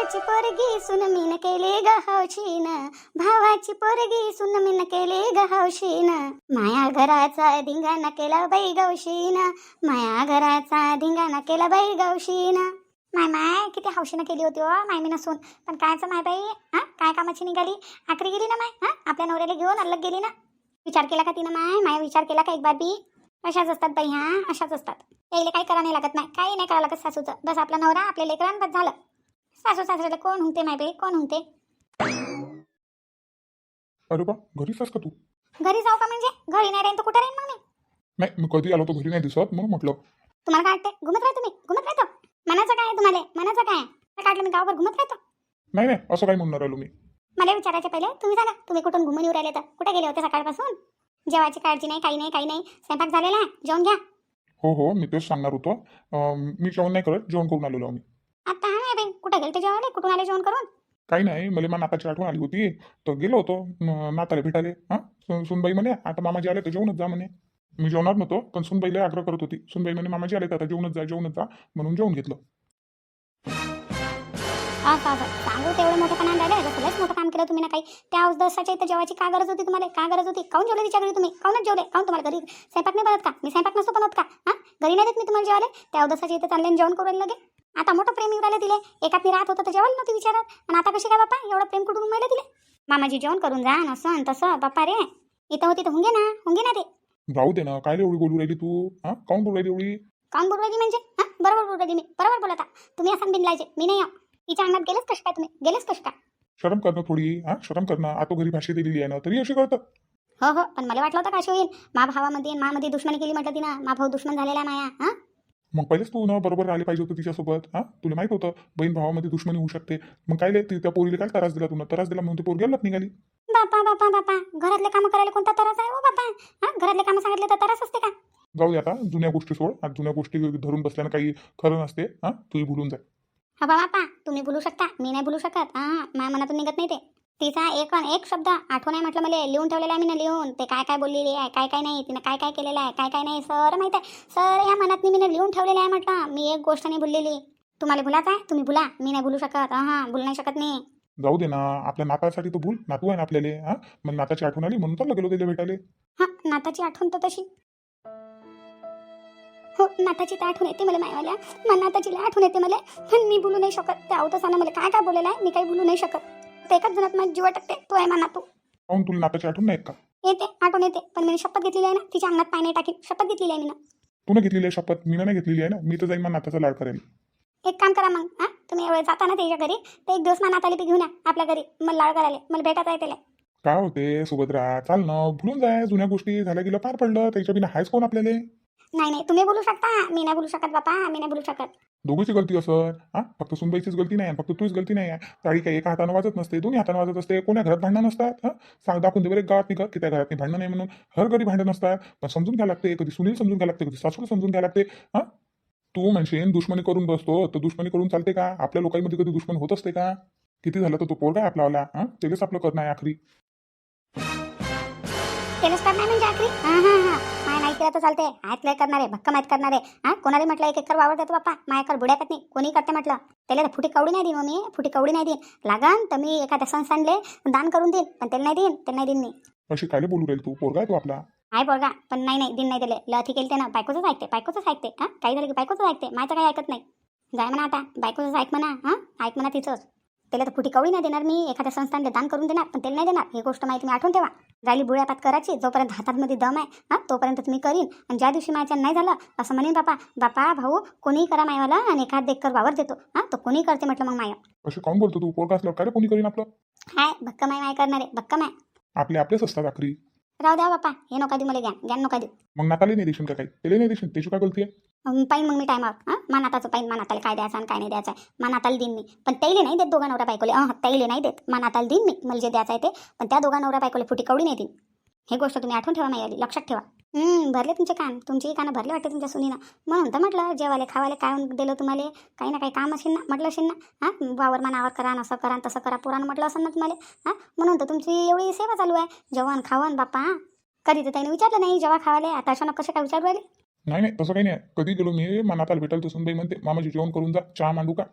भावाची पोरगी सुन मीन केले ग हौशीन. भावाची पोरगी सुन मीन केले ग हौशीन. माया घराचा धिंगाणा केला बाई गौशीन. माया घराचा धिंगाणा केला बाई गौशीन. माय माय किती हौशीनं केली होती हो माय मी नसून पण कायचं माय बाई? हा? काय कामाची निघाली? आखरी गेली ना माय? हा? आपल्या नवऱ्याला घेऊन अलग गेली ना? विचार केला का तिनं माय? माय विचार केला का एक बार बी? अशाच असतात बाई हा? अशाच असतात. यायला काही करा नाही लागत नाही काही नाही करावं लागत सासूचं. बस आपला नवरा आपल्या लेकरान झालं. सासू सासऱ्याला कोण हुंगते माय बाई? कोण हुंगते अरे बा घरीच आहेस का तू? घरी जाऊ का म्हणजे? घरी नाही राहीन तर कुठं राहीन मग मी? नाही मी कधी आलो तो घरी नाही दिसत म्हणून म्हटलं. तुम्हाला काय वाटते घुमत राहतो मी घुमत राहतो. मनाचं काय आहे तुम्हाला? मनाचं काय आहे? काय काढलं मी गावभर घुमत राहतो. नाही नाही असं काही म्हणणार आलो मी. मला विचारायचे पहिले तुम्ही सांगा तुम्ही कुठून घुमून येऊ राहिले तर? कुठे गेले होते सकाळपासून? जेवायची काळजी नाही काही नाही काही नाही. स्वयंपाक झालेला आहे? जेवण घ्या. हो हो मी तेच सांगणार होतो. अं, मी जेवण नाही करत जेवण करून आलेलो आम्ही. आता हा कुठे गेले ते जेवायला? कुठून आले जेवण करून? काही नाही मला मा नाताची आठवण आली होती. तर गेलो होतो नाताला भेटाले हां? सुनबाई म्हणे आता मामाजी आले तर जेवणच जा म्हणे. मी जेवणार नव्हतो पण सुनबाईला आग्रह करत होती. सुनबाई म्हणे मामाजी आले तर आता जेवणच जा जेवणच जा म्हणून जेवण घेतलं. सांगू तेवढं मोठं पण राहिलं लयच मोठं काम केलं तुम्ही ना काही. त्या औषधाच्या इथं जेवायची काय गरज होती तुम्हाला? काय गरज होती? काऊन जेवले तिच्या घरी तुम्ही? काऊनच जेवले? काऊन तुम्हाला घरी? स्वयंपाक नाही बनत का? मी स्वयंपाक नसतो बनवत का? हा? घरी नाही देत मी तुम्हाला जेवायला? त्या औषधाच्या इथं चालले जेवण करून लगे. आता मोठं प्रेम येऊ राहिलं दिले. एकात मी राहत होतं तर जेवायला नव्हती विचारत. आणि आता कशी काय बापा एवढं प्रेम कुठून मला दिले? मामाजी जेवण करून जा ना असं आणि तसं. बापा रे इथं होती तर हुंगे ना हुंगे ना ते. राहू दे ना काय रे एवढी बोलू राहिली तू? हां? काऊन बोलू राहिली एवढी? काऊन बोलू राहिली म्हणजे? हा? बरोबर बोलू राहिली मी. बरोबर बोलता तुम्ही असं बिनलायचे. मी नाही आहो. तिच्या अंगात गेलेच कश काय तुम्ही. गेलेच कश काय शरम करणं थोडी. हां? शरम करणं आता घरी भाषा दिलेली आहे ना तरी अशी करतं. हो हो. पण मला वाटलं होतं का अशी होईल मा भावामध्ये आणि मामध्ये दुश्मनी केली म्हटलं तिनं. मा भाऊ दुश्मन झालेला आहे माया. हा? मग पहिलेच तू ना बरोबर राहिले पाहिजे होतं तिच्यासोबत. हां? तुला माहीत होतं बहीण भावामध्ये दुश्मनी होऊ शकते. मग काय लय ती त्या पोरीला काय त्रास दिला तुला? त्रास दिला म्हणून ती पोरगी अलग निघाली. बापा बापा बापा. घरातले कामं करायला कोणता त्रास आहे हो बापा? हा? घरातले कामं सांगितले तर त्रास असते का? जाऊ दे आता जुन्या गोष्टी सोड. आता जुन्या गोष्टी धरून बसल्यानं काही खरं नसते. हां? तूही भुलून जाय हा बापा. तुम्ही बोलू शकता. मी नाही बोलू शकत. हा? माझ्या मनातून निघत नाही ते. तिचा एक अन एक शब्द आठवण आहे म्हटलं मला. लिहून ठेवलेला आहे मी ना लिहून. ते काय काय बोललेली आहे काय काय नाही तिनं काय काय केलेलं आहे काय काय नाही सर माहीत आहे. सर या मनात मी लिहून ठेवलेलं आहे म्हटलं. मी एक गोष्ट नाही बोललेली तुम्हाला भुलाच आहे? तुम्ही भुला. मी नाही बोलू शकत. हा बोलू नाही शकत मी. जाऊ दे ना. आपल्या नातासाठी तो भूल. नातू आहे ना आपल्याला हां? मग नाताची आठवण आली म्हणून चाललं गेलो त्याला भेटायला. हा नाताची आठवण तर तशी. हो नाताची तर आठवण येते मला मायवाल्या. मला नाताची आठवण येते मला. पण मी बोलू नाही शकत. त्या अवतसानं मला काय काय बोलेलं आहे? मी काही बोलू नाही शकत. ते एकाच जणात माझी जीवा टाकते तो आहे मा नातू काहून तुला नाताची आठवण नाही येत का? येते आठवण येते. पण मी शपथ घेतलेली आहे ना तिच्या अंगात पाय नाही टाकीन शपथ घेतलेली आहे मी तू ना घेतलेली आहे शपथ मी नाही घेतलेली आहे ना. मी तर जाईन मग नाताचा लाड करेल. एक काम करा मग हा? तुम्ही एवढे जाता ना त्याच्या घरी तर एक दिवस मा नाताली बी घेऊन या आपल्या घरी. मला लाळ करायला. मला भेटायचं आहे त्याला. काय होते? सुभद्रा चाल ना. भुलून जाय. जुन्या गोष्टी झाल्या गेलं पार पडलं. त्याच्या बिना हायच कोण आपल्याला? नाही नाही. तुम्ही बोलू शकता. मी नाही बोलू शकत बापा. मी नाही बोलू शकत. दोघीची गलती असं. हा? फक्त सुनबाईचीच गलती नाही फक्त तुझीच गलती नाही. आहे साडी काही एका हातानं वाजत नसते दोन्ही हातानं वाजत असते. कोण्या घरात भांडणं नसतात? हा? सांग दाखवून दे बरे गावात निघत की त्या घरात भांडणं नाही म्हणून. हर घरी भांडण नसतात. पण समजून घ्यायला लागते कधी सुनील समजून घ्यायला लागते कधी सासूला समजून घ्यायला लागते. हा? तू म्हणशील दुश्मनी करून बसतो. तर दुश्मनी करून चालते का? आपल्या लोकांमध्ये कधी दुश्मन होत असते का? किती झालं तर तो पोरगा आपला हा? तेच आपलं करणं आहे आखरी. केलं तर चालते आयत लय करणारे भक्कम आयत करणारे. हा कोणाला म्हटलं एक एकर वावर देतो बाप्पा? मायाकर बुड्याकत नाही कोणी करते म्हटलं? त्याला तर फुटी कवडी नाही देईन मी फुटी कवडी नाही देईन. लागन तर मी एखाद्या संस्थानले दान करून देईन पण त्याला नाही देईन त्याला नाही देईन मी. अशी कायले बोलू राहील तू? पोरगा आहे तो आपला. आहे पोरगा पण नाही नाही दिन नाही दिले लथी केली ते ना बायकोचंच ऐकते बायकोचंच ऐकते. हा काही झालं की बायकोचंच ऐकते. मायचं काही ऐकत नाही. जाय म्हणा आता बायकोचंच ऐक म्हणा हा? ऐक म्हणा तिचंच. त्याला तर फुटी कवडी नाही देणार मी एखाद्या संस्थानला दान करून देणार पण त्याला नाही देणार. ही गोष्ट माहिती मी आठवून ठेवा. राहिली बुळ्यापात करायची जोपर्यंत हातामध्ये दम आहे हा तोपर्यंत तुम्ही करीन. आणि ज्या दिवशी माझ्या नाही झालं असं म्हणेन बापा बापा भाऊ कोणी करा मायवाला आणि एखाद एकर वावर देतो. हा तो कोणी करते म्हटलं मग माया अशी काऊन बोलतो तू? पोरगा असल्यावर काय रे कोणी करीन आपलं? हाय भक्कम आहे माय करणारे भक्कम आहे. आपले आपलेच असतात आखरी. राहू द्या बापा हे नका देऊ मला ज्ञान ज्ञान नका देऊ मग नाताला नाही देशील का काही त्याला नाही देशील त्याची काय गलती आहे अं, पाहीन मग मी टायमावर हां? मा नाताचं पाहीन मा नाताला काय द्यायचं आणि काय नाही द्यायचं. आहे मा नाताला देईन मी. पण त्याईले नाही देत दोघा नवरा बायकोले. अं त्याईले नाही देत. मा नाताला देईन मी. मला जे द्यायचं आहे ते. पण त्या दोघा नवरा बायकोले फुटी कवडी नाही देईन हे गोष्ट तुम्ही आठवून ठेवा नाही लक्षात ठेवा. भरले तुमचे कान. तुमचेही कानं भरले वाटते तुमच्या सुनीनं. म्हणून तर म्हटलं जेवाले खावाले काय दिलं तुम्हाला? काही ना काही काम असेल ना म्हटलं असेल ना हां? वावर मनावर करा असं करा तसं करा पुराण म्हटलं असेल ना तुम्हाला. हां? म्हणून तर तुमची एवढी सेवा चालू आहे. जेवण खावण बाप्पा हां? कधी तर त्याने विचारलं नाही जेव्हा खावाले आता अचानक कसं काय विचारू राहिले? नाही नाही तसं काही नाही. कधी गेलो मी मनाताला भेटल तर म्हणते मामाजी जेवण करून जा चहा मांडू का?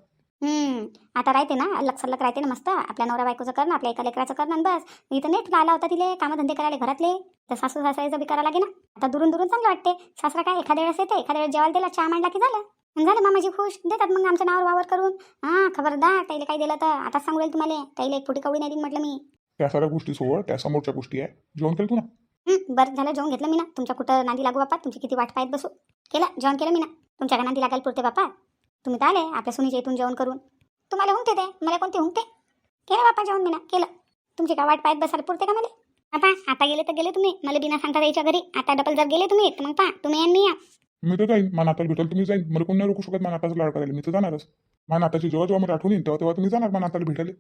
आता राहते ना अल्लक सल्लक राहते ना मस्त. आपल्या नवरा बायकोचं करणं आपल्या एका लेकराचं करणं आणि बस. इथं नाही तुला आला होता तिले कामधंदे करायला घरातले. तर सासू सासऱ्याचं बी करावं लागे ना आता दुरून दुरून चांगलं वाटते. सासरा काय एखाद्या वेळेस येते एखाद्या वेळेस जेवायला दिला चहा मांडला की झालं. झालं मामाजी खुश. देतात मग आमच्या नावावर वावर करून. हां खबरदार त्याला काय दिलं तर. आता सांगू राहील तुम्हाला. त्याला एक फुटी कवडी नाही म्हटलं मी. त्या साऱ्या गोष्टी सोड. त्या समोरच्या गोष्टी आहे. जेवण केलं तू ना? बरं झालं जेवण घेतलं मी ना. तुमच्या कुठं नांदी लागू बापा तुमची किती वाट पाहत बसू. केलं जेवण केलं मी ना. तुमच्या का नांदी लागायला पुरते बापा तुम्ही तर आले आपल्या सुनीच्या इथून जेवण करून तुम्हाला हुंकते ते मला कोणते हुंकते केलं बापा जेवण मी ना केलं. तुमची का वाट पाहत बसायला पुरते का मला? बापा आता गेले तर गेले तुम्ही. मला बिना सांगता यायच्या घरी. आता डबल जर गेले तुम्ही तर मग पा तुम्ही आणि मी या. मी तर जाईन. मा नाताला भेटेल तुम्ही जाईन. मला कोण नाही रोखू शकत. मा नाताचा लाड करायला. मी तर जाणारच. मा नाताची जेव्हा जेव्हा मला आठवण येईल तेव्हा तेव्हा तुम्ही जाणार. मा नाताला भेटायला.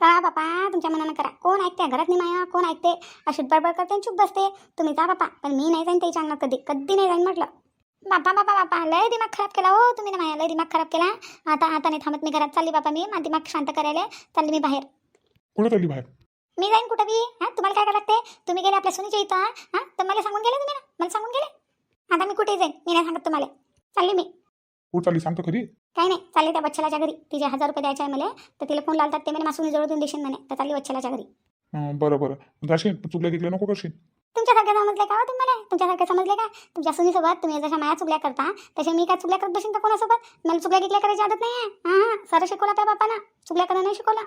करा बापा तुमच्या मनानं करा. कोण ऐकते? घरात नाही माया कोण ऐकते? अशी बडबड करते आणि चुप बसते. तुम्ही जा बापा पण मी नाही जाईन त्याच्या अंगणात कधी. कधी नाही जाईन म्हटलं. बापा बापा बापा लय दिमाग खराब केला हो तुम्ही ना माया लय दिमाग खराब केला. आता आता नाही थांबत मी घरात. चालली बापा मी. माझा दिमाग शांत करायला. चालली मी बाहेर. कुठं चालली बाहेर? मी जाईन कुठं बी? हां तुम्हाला काय करावं लागते तुम्ही गेले आपल्या सुनीच्या इथं हां? तर मला सांगून गेले तुम्ही ना? मला सांगून गेले? आता मी कुठे जाईन? मी नाही सांगत तुम्हाला. चालली मी. कुठं चालली? सांगतो खरी काही नाही. चालली त्या बच्छलाच्या घरी. तिचे हजार रुपये द्यायचे आहे मला. तर तिला फोन लावतात ते म्हणे मासून जवळ देऊन देशील म्हणे. तर चालली बच्छलाच्या घरी. अं, बरं बरं. जाशील? चुकल्या गिकल्या नको करशील? तुमच्यासारखे समजले का हो तुम्हाला तुमच्यासारखे समजले का? तुमच्या सुनीसोबत तुम्ही जशा माया चुकल्या करता तसे मी काय चुकल्या करत बसेन का कोणासोबत? मला चुकल्या गिकल्या करायची आदत नाही आहे हां सर शिकवला त्या बापाना चुकल्या करणं नाही शिकवला.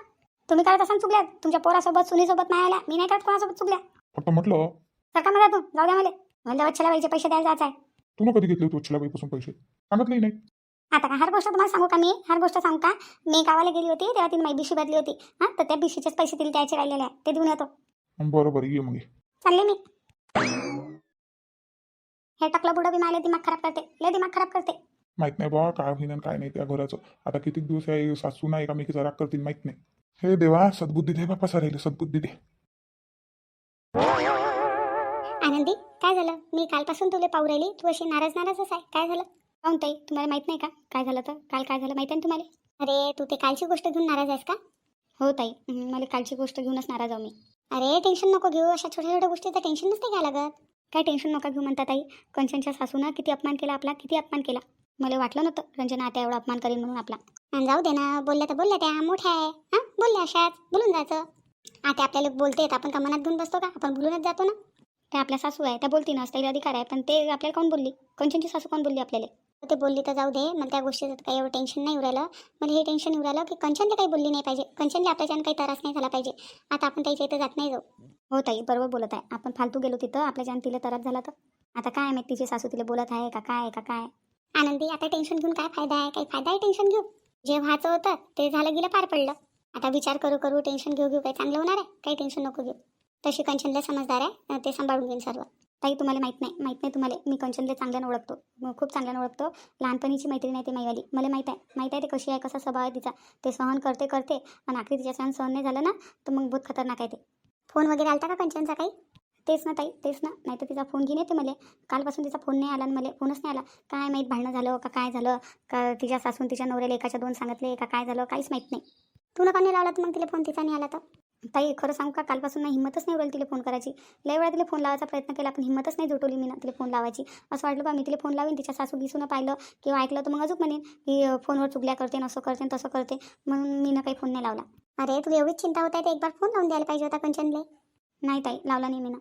तुम्ही करत असाल चुकल्या तुमच्या पोरासोबत सुनीसोबत आल्या मी नाही करत कोणासोबत चुकल्या फक्त म्हटलं सरका मला तू जाऊ द्या मला. मला वच्छला बाईचे पैसे द्यायला जायचं आहे तू ना कधी घेतले होते बाईपासून पैसे? सांगितलंही नाही. आता का हर गोष्ट तुम्हाला सांगू का मी? हर गोष्ट सांगू का? मी गावाला गेली होती तेव्हा तिने माझी बिशी बदली होती. हां तर त्या बिशीचेच पैसे तिला द्यायचे राहिलेले आहे ते देऊन येतो. अं, बरं बरं ये मग ये. चालले मी. हे टाकलं बुडं बी मला दिमाग खराब करते. लय दिमाग खराब करते. माहीत नाही बा काय होईन आणि काय नाही त्या घराचं. आता किती दिवस आहे सासू नाही एकामेकीचा राग करतील माहीत नाही. हे देवा सद्बुद्धी दे बापा राहिले सद्बुद्धी दे. आनंदी काय झालं? मी कालपासून तुला पाहू राहिली तू अशी नाराज नाराजच आहे. काय झालं? पाहून ताई? तुम्हाला माहीत नाही का? काय झालं तर? काल काय झालं माहिती आहे ना तुम्हाला? अरे तू ते कालची गोष्ट घेऊन नाराज आहेस का? हो ताई मला कालची गोष्ट घेऊनच नाराज आहो मी. अरे टेन्शन नको घेऊ. अशा छोट्या छोट्या गोष्टीचं टेन्शन नसते घ्या लागत. काय टेन्शन नका घेऊ म्हणता ताई. कंचनच्या सासूनं किती अपमान केला आपला किती अपमान केला. मला वाटलं नव्हतं रंजना आता एवढा अपमान करेन म्हणून आपला. आणि जाऊ दे ना बोलल्या तर बोलल्या त्या मोठ्या आहे. हां? बोलल्या अशाच बोलून जायचं. आता आपल्याला बोलते आपण का मनात घेऊन बसतो का? आपण बोलूनच जातो ना. त्या आपल्या सासू आहे त्या बोलती ना त्याला अधिकार आहे पण ते आपल्याला कोण बोलली? कंचनची सासू कोण बोलली आपल्याला? ते बोलली तर जाऊ दे मला त्या गोष्टीचं काही एवढं टेन्शन नाही उरायलं मला हे टेन्शन उरायलं की कंचनला काही बोलली नाही पाहिजे. कंचनला आपल्याच्यानं काही त्रास नाही झाला पाहिजे. आता आपण त्याच्या इथं जात नाही जाऊ. हो ताई बरोबर बोलत आहे. आपण फालतू गेलो तिथं आपल्याच्यानं तिला त्रास झाला तर. आता काय माहिती तिची सासू तिला बोलत आहे का? काय का? काय आनंदी आता टेन्शन घेऊन काय फायदा आहे? काही फायदा आहे टेन्शन घेऊ? जे व्हायचं होतं ते झालं गेलं पार पडलं. आता विचार करू करू टेन्शन घेऊ घेऊ काही चांगलं होणार आहे? काही टेन्शन नको घेऊ. तशी कंचनला समजदार आहे. ते सांभाळून घेईन सर्व. ताई तुम्हाला माहीत नाही माहीत नाही तुम्हाला. मी कंचनला चांगल्यानं ओळखतो. खूप चांगल्यानं ओळखतो. लहानपणीची मैत्रीण आहे ती माईवाली. मला माहीत आहे. माहीत आहे ते कशी आहे कसा स्वभाव आहे तिचा. ते सहन करते करते आणि आखरी तिच्या सहन सहन नाही झालं ना तर मग बहुत खतरनाक आहे ते. फोन वगैरे आलता का कंचनचा काही? तेच ना ताई तेच ना. नाही तर तिचा फोन घेऊन येते मला. कालपासून तिचा फोन नाही आला आणि मला फोनच नाही आला. काय माहीत भांडणं झालं का काय झालं? का तिच्या सासून तिच्या नवऱ्याला एकाच्या दोन सांगितले का काय झालं? काहीच माहीत नाही. तू नका नाही लावला तर मग तिला फोन तिचा नाही आला तर? ताई खरं सांगू का? कालपासून ना हिंमतच नाही उरली तिला फोन करायची. लय वेळा तिला फोन लावायचा प्रयत्न केला पण हिंमतच नाही जुटवली मी ना तिला फोन लावायची. असं वाटलं बा मी तिला फोन लावेन तिच्या सासू दिसून पाहिलं किंवा ऐकलं तर मग अजून म्हणेन की फोनवर चुकल्या करते न असं करते तसं करते. म्हणून मी ना काही फोन नाही लावला. अरे तुला एवढीच चिंता होत आहे तर एक बार फोन लावून द्यायला पाहिजे होता कंचनले. नाही ताई लावला नाही मी ना.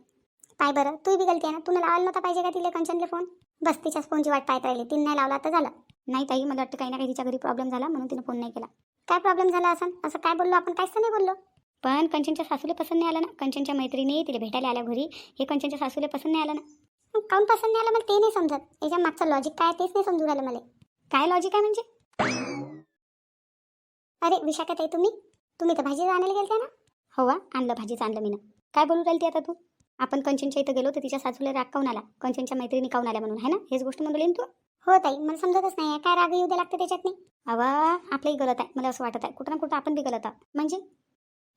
पाय बरं तू बी गलती आहे ना? तुला लावायला नव्हता पाहिजे का तिला कंचनले फोन? बस तिच्याच फोनची वाट पाहत राहिली. तिने नाही लावला तर झालं. नाही ताई मला वाटतं काही ना काही तिच्या घरी प्रॉब्लेम झाला म्हणून तिने फोन नाही केला. काय प्रॉब्लेम झाला असं असं काय बोललो आपण? काहीच नाही बोललो. पण कंचनच्या सासूला पसंत नाही आलं ना? कंचनच्या मैत्रिणी तिला भेटायला आल्या घरी. हे कंचनच्या सासूला पसंत नाही आलं ना? काऊन पसंत नाही आलं मला ते नाही समजत. याच्या मागचं लॉजिक काय तेच नाही समजून राहिलं मला. काय लॉजिक आहे म्हणजे? अरे विशाखा ताई तुम्ही? तुम्ही तर भाजी आणायला गेलते ना? हो वा आणलं भाजीचं आणलं मी ना काय बोलू राहिली ती आता तू? आपण कंचनच्या इथं गेलो तर तिच्या सासूला राग काऊन आला? कंचनच्या मैत्रिणी काऊन आल्या म्हणून है ना? हेच गोष्ट म्हणून तू? हो ताई मला समजतच नाही. काय राग येऊ द्या लागते त्याच्यात नाही अवा आपलंही गलत आहे. मला असं वाटत आहे. कुठं ना कुठं आपण बी गलत आहोत. म्हणजे?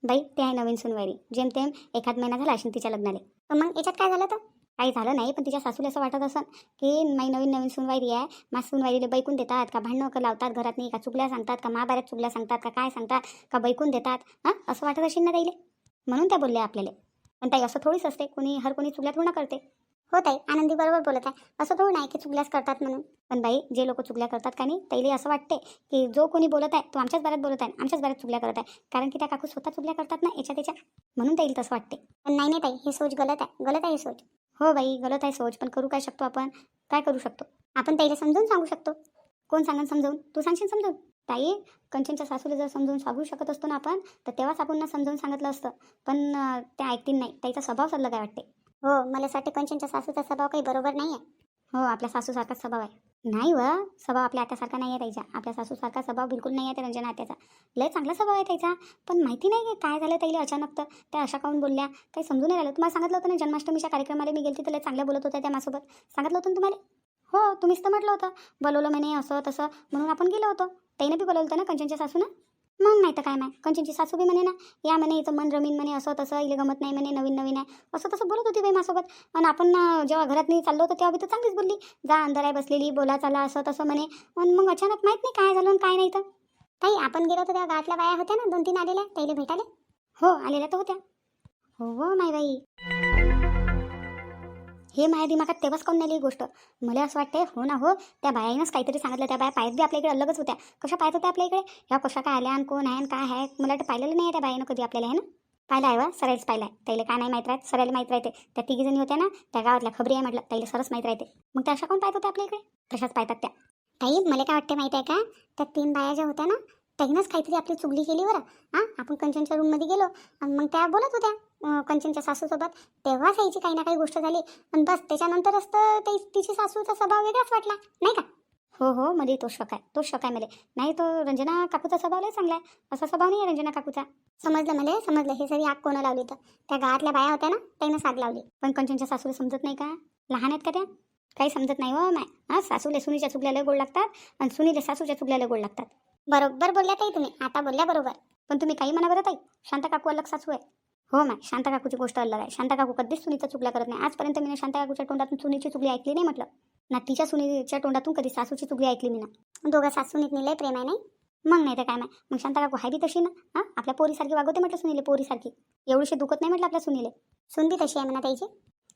बाई ते आहे नवीन सुनवारी. जेमतेम एखाद महिना झाला असेल तिच्या लग्नाला. तर मग याच्यात काय झालं तर? काही झालं नाही पण तिच्या सासूला असं वाटत असं की माई नवीन नवीन सुनवायरी आहे. मा सुनवायरीला बैकून देतात का भांडणं का लावतात घरात नाही का चुगल्या सांगतात का महाभारत चुगल्या सांगतात का काय सांगतात का बैकून देतात हां? असं वाटत असेल ना ताईले? म्हणून त्या बोलल्या आपल्याला. पण ताई असं थोडीच असते कोणी हर कोणी चुगल्या थोडं करते. हो ताई आनंदी बरोबर बोलत आहे. असं थोडं नाही की चुकल्याच करतात म्हणून. पण बाई जे लोक चुकल्या करतात का नाही तैली असं वाटते की जो कोणी बोलत आहे तो आमच्याच बऱ्यात बोलत आहे आमच्याच बऱ्यात चुकल्या करत आहे. कारण की त्या काकू स्वतः चुकल्या करतात ना याच्या त्याच्या. म्हणून तैली तसं वाटते पण नाही नाही ताई ही सोच गलत आहे. गलत आहे ही सोच. हो बाई गलत आहे सोच पण करू काय शकतो आपण? काय करू शकतो? आपण त्याला समजून सांगू शकतो. कोण सांगन समजावून? तू सांगशील समजावून? ताई कंचनच्या सासूला जर समजून सांगू शकत असतो ना आपण तर तेव्हाच आपण समजावून सांगितलं असतं. पण त्या ते ऐकतील नाही. ताईचा स्वभाव सल्ला काय वाटते हो मला असं कंचनच्या सासूचा स्वभाव काही बरोबर नाही आहे हो आपल्या सासूसारखा स्वभाव आहे. नाही व स्वभाव आपल्या आत्यासारखा नाही आहे त्याचा आपल्या सासूसारखा स्वभाव बिलकुल नाही आहे त्या रंजना आत्याचा. लय चांगला स्वभाव आहे त्याचा पण माहिती नाही की काय झालं त्याला अचानक तर. त्या अशा काहून बोलल्या? काही समजून नाही राहिलं. तुम्हाला सांगितलं होतं ना जन्माष्टमीच्या कार्यक्रमाला मी गेली तर लय चांगल्या बोलत होत्या त्या माझ्यासोबत सांगितलं होतं ना तुम्हाला? हो तुम्हीच तर म्हटलं होतं. बोलवलं म्हणे असं तसं. म्हणून आपण गेलो होतो. त्याने बी बोलवलं होतं ना कंचनच्या सासूनं? मग नाही तर काय माय कंचनची सासू बी म्हणे ना या म्हणे इथं मन रमीन म्हणे असं तसं इले गमत नाही म्हणे नवीन नवीन आहे. असं तसं बोलत होती बाई माझ्यासोबत. आणि आपण जेव्हा घरात नाही चाललो होतो तेव्हा बी तर चांगलीच बोलली. जा अंदर आहे बसलेली बोला चाला असं तसं म्हणे. पण मग अचानक माहीत नाही काय झालं काय नाही तर. ताई आपण गेलो होतो तेव्हा गावातल्या बाया होत्या ना दोन तीन आलेल्या त्याला भेटाले हो आलेल्या तर होत्या. हो हो माय बाई. हे माझ्या दिमागात तेव्हाच कोण नेली ही गोष्ट? मला असं वाटते हो ना हो त्या बायानंच काहीतरी सांगितलं त्या बाया पायत बी आपल्या इकडे अलगच होत्या. कशा पाहत होत्या आपल्या इकडे? ह्या कशा काय आल्या आणि कोण आहे आणि काय आहे? मला वाटतं पाहिलेलं नाही आहे त्या बायानं कधी आपल्याला आहे ना? पाहिलं आहे वा सरळच पाहिलं आहे. त्याला काय नाही माहीत राहत सरायला माहीत राहते. त्या तिघी जणी होत्या ना त्या गावातल्या खबरी आहे म्हटलं त्याला सरस माहीत राहते. मग त्या अशा कोण पाहत होत्या आपल्या इकडे? तशाच पाहतात त्या. ताई मला काय वाटते माहिती आहे का? त्या तीन बाया ज्या होत्या ना त्यानंच काहीतरी आपली चुगली केली बरं. हां आपण कंचनच्या रूममध्ये गेलो आणि मग त्या बोलत होत्या कंचनच्या सासूसोबत. तेव्हाच यायची काही ना काही गोष्ट झाली आणि बस त्याच्यानंतरच तर ते तिची सासूचा स्वभाव वेगळाच वाटला नाही का? हो हो मध्ये तो शक आहे तो शक आहे मध्ये. नाही तो रंजना काकूचा स्वभाव लय चांगला आहे. असा स्वभाव नाही आहे रंजना काकूचा. समजलं मला समजलं. हे सगळी आग कोणा लावली तर? त्या गावातल्या बाया होत्या ना त्यानं आग लावली. पण कंचनच्या सासूला समजत नाही का? लहान आहेत का त्या? काही समजत नाही हो माय. हां सासूले सुनीच्या चुकल्याला गोड लागतात आणि सुनीले सासूच्या चुकल्याला गोड लागतात. बरोबर बोलल्या ताई तुम्ही. आता बोलल्या बरोबर. पण तुम्ही काही म्हणा बरं ताई. शांता काकू अलग सासू आहे हो मॅ शांता काकूची गोष्ट अलग आहे. शांता काकू कधीच सुनीचा चुकल्या करत नाही. आजपर्यंत मी शांता काकूच्या तोंडातून सुनीची चुकली ऐकली नाही म्हटलं. ना तिच्या सुनीच्या तोंडातून कधी सासूची चुकली ऐकली मी ना. दोघं सासूनीत लय प्रेम आहे नाही? मग नाही तर काय नाही मग शांता काकू आहे बी तशी ना? हां? आपल्या पोरीसारखी वागवते म्हटलं सुनीले पोरीसारखी. एवढीशी दुखत नाही म्हटलं आपल्या सुनीले. सुन बी तशी आहे म्हणा त्याची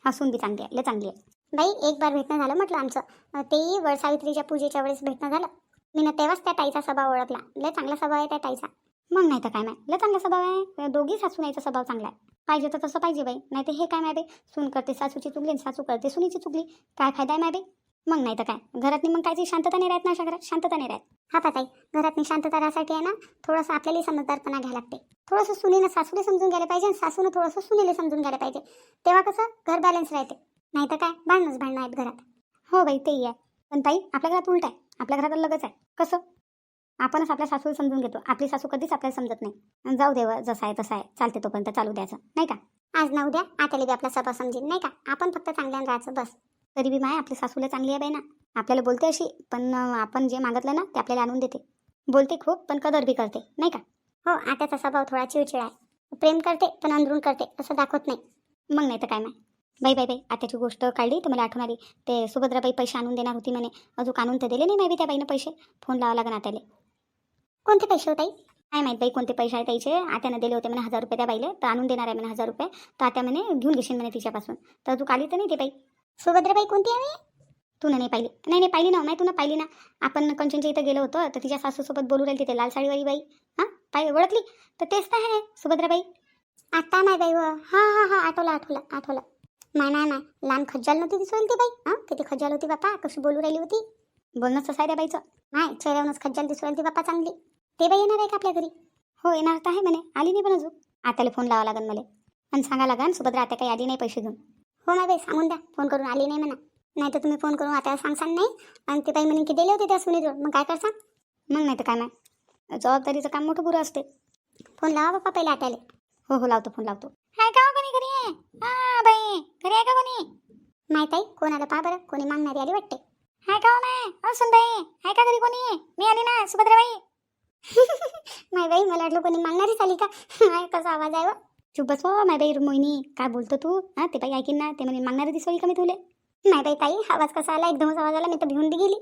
हा सुन बी चांगली आहे. लय चांगली आहे. बाई एक बार भेटणं झालं म्हटलं आमचं. तेही वड सावित्रीच्या पूजेच्या वेळेस भेटणं झालं. मी ना तेव्हाच त्या ताईचा स्वभाव ओळखला. लय चांगला स्वभाव आहे त्या ताईचा. मग नाही तर काय नाही लय चांगला स्वभाव आहे. दोघी सासूनाईचा स्वभाव चांगला आहे. पाहिजे तर तसं पाहिजे बाई. नाही तर हे काय माय सून करते सासूची चुकली आणि सासू करते सुनीची चुकली काय फायदा आहे माय मग नाही तर काय? घरातनी मग कायची शांतता नाही राहत ना अशा घरात? शांतता नाही राहत. हा पाताई घरातनी शांतता राहण्यासाठी आहे ना थोडंसं आपल्याला समजदारपणा घ्यायला लागते. थोडंसं सुनीनं सासूने समजून घ्यायला पाहिजे आणि सासूनं थोडंसं सुनीला समजून घ्यायला पाहिजे. तेव्हा कसं? घर बॅलन्स राहते. नाही तर काय? भांडणंच भांडणं आहेत घरात. हो बाई तेही आहे. पण ताई आपल्या घरात उलट आहे. आपल्या घरात लगच आहे. कसं? आपणच आपल्या सासूला समजून घेतो. आपली सासू कधीच आपल्याला समजत नाही. जाऊ देव जसा आहे तसा आहे. चालते तोपर्यंत चालू द्यायचं. नाही का? आज ना उद्या आताला बी आपला स्वभाव समजेल. नाही का? आपण फक्त चांगल्यानं राहायचं बस. तरी बी माय आपली सासूला चांगली आहे बाई ना आपल्याला बोलते अशी पण आपण जे मागितलं ना ते आपल्याला आणून देते. बोलते खूप पण कदर बी करते. नाही का? हो आताचा स्वभाव थोडा चिडचिड आहे. प्रेम करते पण अंदरून करते. असं दाखवत नाही. मग नाही तर काय नाही बाई बाई बाई आताची गोष्ट काढली तर मला आठवण आली. ते सुभद्राबाई पैसे आणून देणार होती म्हणे. अजून आणून तर दिले नाही माहिती त्या बाईनं पैसे. फोन लावा लागणार त्याला कोणते पैसे होताई काय माहीत बाई कोणते पैसे आहे त्याचे. आत्यानं दिले होते म्हणे हजार रुपये त्या बाईले. तर आणून देणार आहे म्हणे हजार रुपये. तर आत्या म्हणे घेऊन घेशील म्हणे तिच्यापासून. तर अजून आली तर नाही ते बाई. सुभद्राबाई कोणती आहे? तू नाही पाहिली. नाही नाही पाहिली ना नाही तू ना पाहिली ना. आपण कंचनच्या इथं गेलो होतो तर तिच्या सासूसोबत बोलू राहिली तिथे लाल साडीवाली बाई. हां? पाहिजे ओळखली? तर तेच तर आहे सुभद्राबाई. आता नाही बाई हां हां हां आठवलं आठवलं आठवलं. नाही नाही नाही लहान खज्जाल नव्हती दिसून ती बाई हां किती खज्जाल होती बापा कशी बोलू राहिली होती बोलणंच तसं आहे बाईचं नाही चेहऱ्यावरूनच खज्जाल दिसून राहिली बापा चांगली ते बाई येणार आहे का आपल्या घरी हो येणार तर आहे म्हणे आली नाही पण अजून आताले फोन लावा लागन मला आणि सांगा लागन सुभद्रा आता काही आली नाही पैसे घेऊन हो ना बाई सांगून द्या फोन करून आली नाही म्हणा नाही तर तुम्ही फोन करून आता सांगसान नाही आणि ते बाई म्हणे की दिले होते त्या सुनीजवळ मग काय करसान मग नाही तर काय नाही जबाबदारीचं काम मोठं पुरं असते फोन लावा बाप्पा पहिले आट्याले हो हो लावतो फोन लावतो हाय का हो कोणी घरी? आहे हा बाई. घरी आहे का कोणी? माहीत आहे कोण आलं पहा बरं कोणी मागणारी आली वाटते. हाय का हो माय अहो सुनबाई हाय का घरी कोणी? मी आली ना सुभद्राबाई. माय बाई मला वाटलं कोणी मागणारीच आली का? माय कसा आवाज आहे व चुप बस हो माय बाई मोहिनी काय बोलतो तू? हा ते बाई ऐकीन ना ते म्हणे मागणारी दिसवली का मी तुले? नाही बाई ताई आवाज कसा आला? एकदमच आवाज आला मी तर भिवून गेली.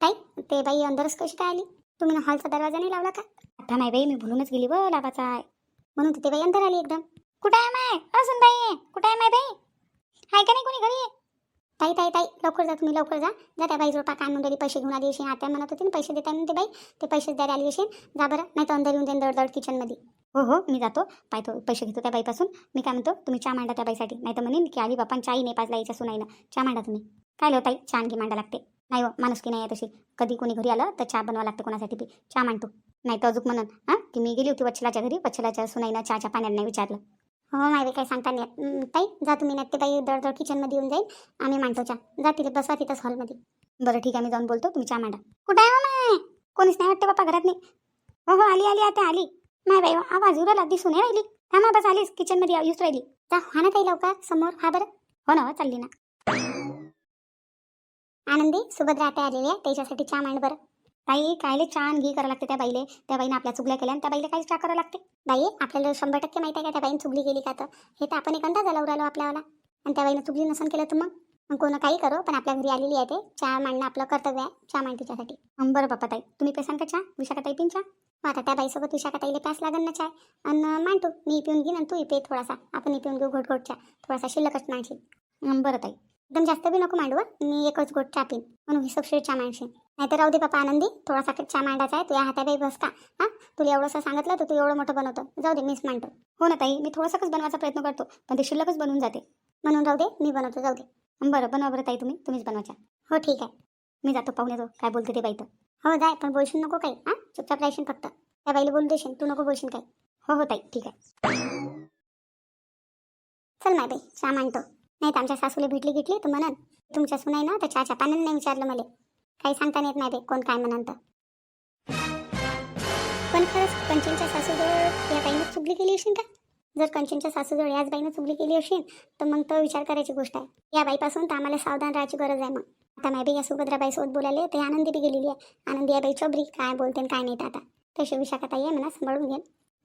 ताई ते बाई अंदरच कशी काय आली? तुम्ही ना हॉलचा दरवाजा नाही लावला का? आता नाही बाई मी भुलूनच गेली व आहे म्हणून तिथे बाई अंदर आली एकदम. कुठे आहे माय? असून बाई कुठे आहे माय बाई? हाय का नाही कोणी घरी? ताई ताई ताई लवकर जा तुम्ही लवकर जा. जा त्या बाई जोडपा काय म्हणून पैसे घेऊन आली असेल. आता म्हणत होती ना पैसे देता म्हणते बाई ते पैसे द्यायला आली असेल. जा बरं नाही तर अंदर येऊन जाईन दडदड किचनमध्ये हो हो मी जातो. पाहतो पैसे घेतो त्या बाईपासून. मी काय म्हणतो तुम्ही चहा मांडा त्या बाईसाठी. नाही तर म्हणेन की आली बाप्पा चाही नाही पाजला याच्या सुनाईनं. चहा मांडा तुम्ही. काय लो हो ताई चहा आणखी मांडा लागते. नाही हो माणूस की नाही आहे तशी. कधी कोणी घरी आलं तर चहा बनवा लागते कोणासाठी बी. चहा मांडतो. नाही तर अजून म्हणून. हां की मी गेली होती वच्छलाच्या घरी. वच्छलाच्या सुनाईनं चहाच्या पाण्यात नाही विचारलं. हो माय काही सांगता नाही ताई जा तुम्ही नाही ते बाई दड किचनमध्ये येऊन जाईल. आम्ही मांडतो जा तिथे बसवा तिथंच हॉलमध्ये बरं ठीक आहे मी जाऊन बोलतो. तुम्ही चहा मांडा. कुठे आहे हो, माय? कोणीच नाही वाटते बापा घरात नाही. हो हो आली आली आता आली. माय बाई आवाज उरला दिसून राहिली. थांबा बस आलीस किचनमध्ये येऊच राहिली. जा हा ना ताई लवकर समोर. हा बरं. हो ना हो चालली ना. आनंदी सुभद्रा आता आलेली आहे. त्याच्यासाठी चहा मांड बरं. ताई कायले चहा आणि घी करावं लागते त्या बाईले. त्या बाईने आपल्या चुगल्या केल्या आणि त्या बाईला काय चहा करावं लागते. बाई आपल्याला शंभर टक्के माहिती आहे का त्या बाईने चुगली केली का तर? हे तर आपण एक अंदाज लावून राहिलो आपल्याला आणि त्या बाईनं चुगली नसन केलं तर मग? मग कोण काही करो पण आपल्या घरी आलेली आहे ते. चहा मांडणं आपलं कर्तव्य आहे चहा मांड तिच्यासाठी. बरं बाप्पा ताई तुम्ही पेसान का चहा? विशाखाताई पिन चहा? मग आता त्या बाईसोबत विशाखाताईला प्यास लागेल ना चाय आणि मांडतो मी पिऊन घेईन आणि तू पे थोडासा. आपण पिऊन घेऊ घोट चहा. थोडासा शिल्लकच मांडशील. बरं ताई. एकदम जास्त बी नको मांडू मी एकच गोट चहा पिन म्हणून हिशोबशीर चहा मांडशील नाही तर राहू दे पप्पा आनंदी थोडासा चहा मांडायचा आहे तुझ्या हाताबाई बस का? हां? तुला एवढंसं सांगितलं तर तू एवढं मोठं बनवतो. जाऊ दे मीच मांडतो. हो ना ताई मी थोडंसंच बनवायचा प्रयत्न करतो पण ते शिल्लकच बनवून जाते. म्हणून राहू दे मी बनवतो जाऊ दे. बरं बनवा बरं ताई तुम्ही तुम्हीच बनवायचा हो ठीक आहे. मी जातो पाहुणे जाऊ काय बोलते ते बाई तर. हो जाय पण बोलशील नको काही हां? चुपचाप राहशील फक्त. त्या बाईला बोलू देशील तू नको बोलशील काही. हो हो ताई ठीक आहे. चल माय बाई चहा मांडतो. नाही तर आमच्या सासूला भेटली घेतली तर म्हणन तुमच्या सुनाई ना तर चहाच्या पाण्यानं नाही विचारलं मला. काही सांगता येत नाही ते कोण काय म्हणन तर. पण खरंच कंचनच्या सासूजवळ या बाईनं चुगली केली असेल का? जर कंचनच्या सासूजवळ याच बाईनं चुगली केली असेल तर मग तो विचार करायची गोष्ट आहे. या बाईपासून तर आम्हाला सावधान राहायची गरज आहे मग. आता माय या सुभद्राबाईसोबत बोलायले ते आनंदी बी गेलेली आहे. आनंदी या बाई चोबरी काय बोलते आणि काय नाही तर आता. तशी विशाखाताई आहे म्हणा सांभाळून घेईन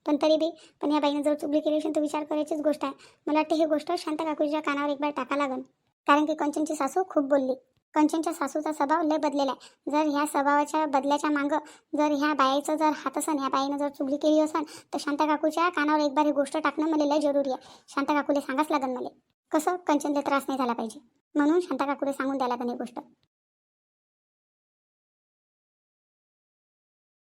पण तरी बी पण या बाईनं जर चुगली केली असेल तर विचार करायचीच गोष्ट आहे. मला वाटते ही गोष्ट शांता काकूच्या कानावर एक बार टाका लागन. कारण की कंचनची सासू खूप बोलली. कंचनच्या सासूचा स्वभाव लय बदलेला आहे. जर ह्या स्वभावाच्या बदल्याच्या मागं जर ह्या बाईचं जर हात असन ह्या बाईनं जर चुगली केली असन तर शांता काकूच्या कानावर एक बार ही गोष्ट टाकणं मला लय जरुरी आहे. शांता काकूला सांगाच लागन मला. कसं? कंचनला त्रास नाही झाला पाहिजे. म्हणून शांता काकूला सांगून द्यायला लागन ही गोष्ट.